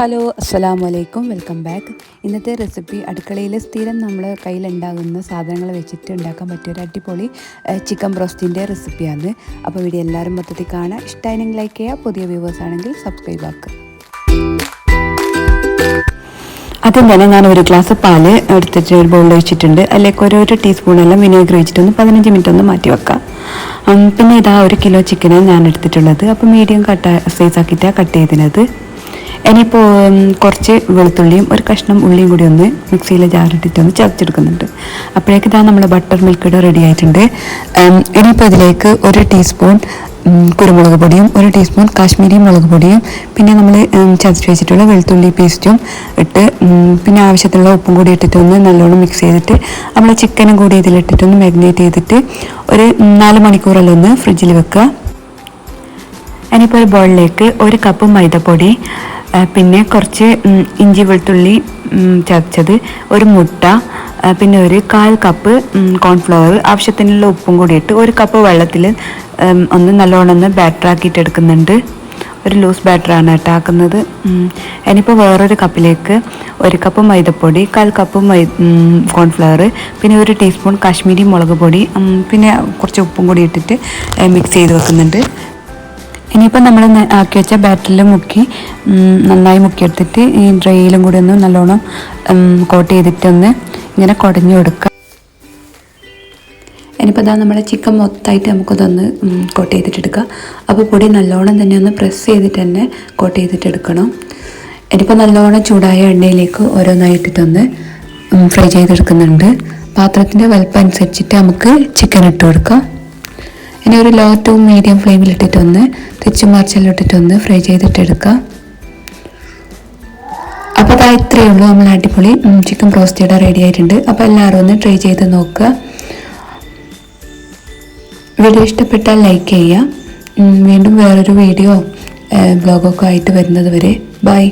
Hello അസ്സലാമു അലൈക്കും welcome back. ഇന്നത്തെ റെസിപ്പി അടുക്കളയിൽ സ്ഥിരം നമ്മൾ കയ്യിലുണ്ടാകുന്ന സാധനങ്ങൾ വെച്ചിട്ട് ഉണ്ടാക്കാൻ പറ്റിയ ഒരു അടിപൊളി ചിക്കൻ ബ്രോസ്റ്റിന്റെ റെസിപ്പിയാണ്. അപ്പോൾ വീഡിയോ എല്ലാവരും മൊത്തത്തിൽ കാണാം. ഇഷ്ടമായെങ്കിൽ ലൈക്ക് ചെയ്യുക പുതിയ വ്യൂവേഴ്സ് ആണെങ്കിൽ സബ്സ്ക്രൈബ് ആക്കുക ആദ്യം തന്നെ ഞാൻ ഒരു ഗ്ലാസ് പാൽ എടുത്തിട്ട് ഒരു ബൗളിൽ വെച്ചിട്ടുണ്ട് അതിലേക്ക് ഓരോരോ ടീസ്പൂണെല്ലാം വിനേഗർ വെച്ചിട്ട് ഒന്ന് പതിനഞ്ച് മിനിറ്റ് ഒന്ന് മാറ്റി വെക്കാം. പിന്നെ ഇതാ ഒരു കിലോ ചിക്കനാണ് ഞാൻ എടുത്തിട്ടുള്ളത്. അപ്പോൾ മീഡിയം കട്ട് സൈസ് ആക്കിയിട്ടാണ് കട്ട് ചെയ്തിനത് ഇനിയിപ്പോൾ കുറച്ച് വെളുത്തുള്ളിയും ഒരു കഷ്ണം ഉള്ളിയും കൂടി ഒന്ന് മിക്സിയിൽ ജാറിട്ടിട്ട് ഒന്ന് ചതച്ചെടുക്കുന്നുണ്ട്. അപ്പോഴേക്ക് ഇതാ നമ്മുടെ ബട്ടർ മിൽക്ക് റെഡി ആയിട്ടുണ്ട്. ഇനിയിപ്പോൾ ഇതിലേക്ക് ഒരു ടീസ്പൂൺ കുരുമുളക് പൊടിയും ഒരു ടീസ്പൂൺ കാശ്മീരി മുളക് പൊടിയും പിന്നെ നമ്മൾ ചതച്ച് വെച്ചിട്ടുള്ള വെളുത്തുള്ളി പേസ്റ്റും ഇട്ട് പിന്നെ ആവശ്യത്തിനുള്ള ഉപ്പും കൂടി ഇട്ടിട്ട് ഒന്ന് നല്ലോണം മിക്സ് ചെയ്തിട്ട് നമ്മൾ ചിക്കനും കൂടി ഇതിലിട്ടിട്ടൊന്ന് മാഗ്നേറ്റ് ചെയ്തിട്ട് ഒരു നാല് മണിക്കൂറെല്ലാം ഒന്ന് ഫ്രിഡ്ജിൽ വെക്കുക ഇനിയിപ്പോൾ ഒരു ബോളിലേക്ക് ഒരു കപ്പ് മൈദപ്പൊടി പിന്നെ കുറച്ച് ഇഞ്ചി വെളുത്തുള്ളി ചതച്ചത് ഒരു മുട്ട പിന്നെ ഒരു കാൽ കപ്പ് കോൺഫ്ലവർ ആവശ്യത്തിനുള്ള ഉപ്പും കൂടി ഇട്ട് ഒരു കപ്പ് വെള്ളത്തിൽ ഒന്ന് നല്ലോണം ഒന്ന് ബാറ്റർ ആക്കിയിട്ട് എടുക്കുന്നുണ്ട്. ഒരു ലൂസ് ബാറ്ററാണ് കേട്ടോ ആക്കുന്നത്. ഇനിയിപ്പോൾ വേറൊരു കപ്പിലേക്ക് ഒരു കപ്പ് മൈദപ്പൊടി കാൽ കപ്പ് മൈ കോൺഫ്ലവർ പിന്നെ ഒരു ടീസ്പൂൺ കാശ്മീരി മുളക് പൊടി പിന്നെ കുറച്ച് ഉപ്പും കൂടി ഇട്ടിട്ട് മിക്സ് ചെയ്ത് വെക്കുന്നുണ്ട്. ഇനിയിപ്പോൾ നമ്മൾ ആക്കി വെച്ച ബാറ്ററിൽ മുക്കി നന്നായി മുക്കിയെടുത്തിട്ട് ഈ ഡ്രൈയിലും കൂടി ഒന്ന് നല്ലോണം കോട്ട് ചെയ്തിട്ടൊന്ന് ഇങ്ങനെ കുടഞ്ഞു കൊടുക്കുക ഇനിയിപ്പോൾ അതാ നമ്മുടെ ചിക്കൻ മൊത്തമായിട്ട് നമുക്കതൊന്ന് കോട്ട് ചെയ്തിട്ടെടുക്കുക അപ്പോൾ പൊടി നല്ലോണം തന്നെ ഒന്ന് പ്രസ് ചെയ്തിട്ട് തന്നെ കോട്ട് ചെയ്തിട്ടെടുക്കണം ഇനിയിപ്പോൾ നല്ലോണം ചൂടായ എണ്ണയിലേക്ക് ഓരോന്നായിട്ടിട്ടൊന്ന് ഫ്രൈ ചെയ്തെടുക്കുന്നുണ്ട്. പാത്രത്തിന്റെ വലുപ്പം അനുസരിച്ചിട്ട് നമുക്ക് ചിക്കൻ ഇട്ട് കൊടുക്കാം. ഇനി ഒരു ലോ ടു മീഡിയം ഫ്ലെയിമിൽ ഇട്ടിട്ടൊന്ന് തിരിച്ചു മറിച്ചെല്ലാം ഇട്ടിട്ടൊന്ന് ഫ്രൈ ചെയ്തിട്ടെടുക്കാം അപ്പോൾ അതാ ഇത്രയേ ഉള്ളൂ. നമ്മൾ അടിപൊളി ചിക്കൻ റോസ്റ്റ് റെഡി ആയിട്ടുണ്ട്. അപ്പോൾ എല്ലാവരും ഒന്ന് ട്രൈ ചെയ്ത് നോക്കുക. വീഡിയോ ഇഷ്ടപ്പെട്ടാൽ ലൈക്ക് ചെയ്യുക. വീണ്ടും വേറൊരു വീഡിയോ ബ്ലോഗൊക്കെ ആയിട്ട് വരുന്നത് വരെ. ബൈ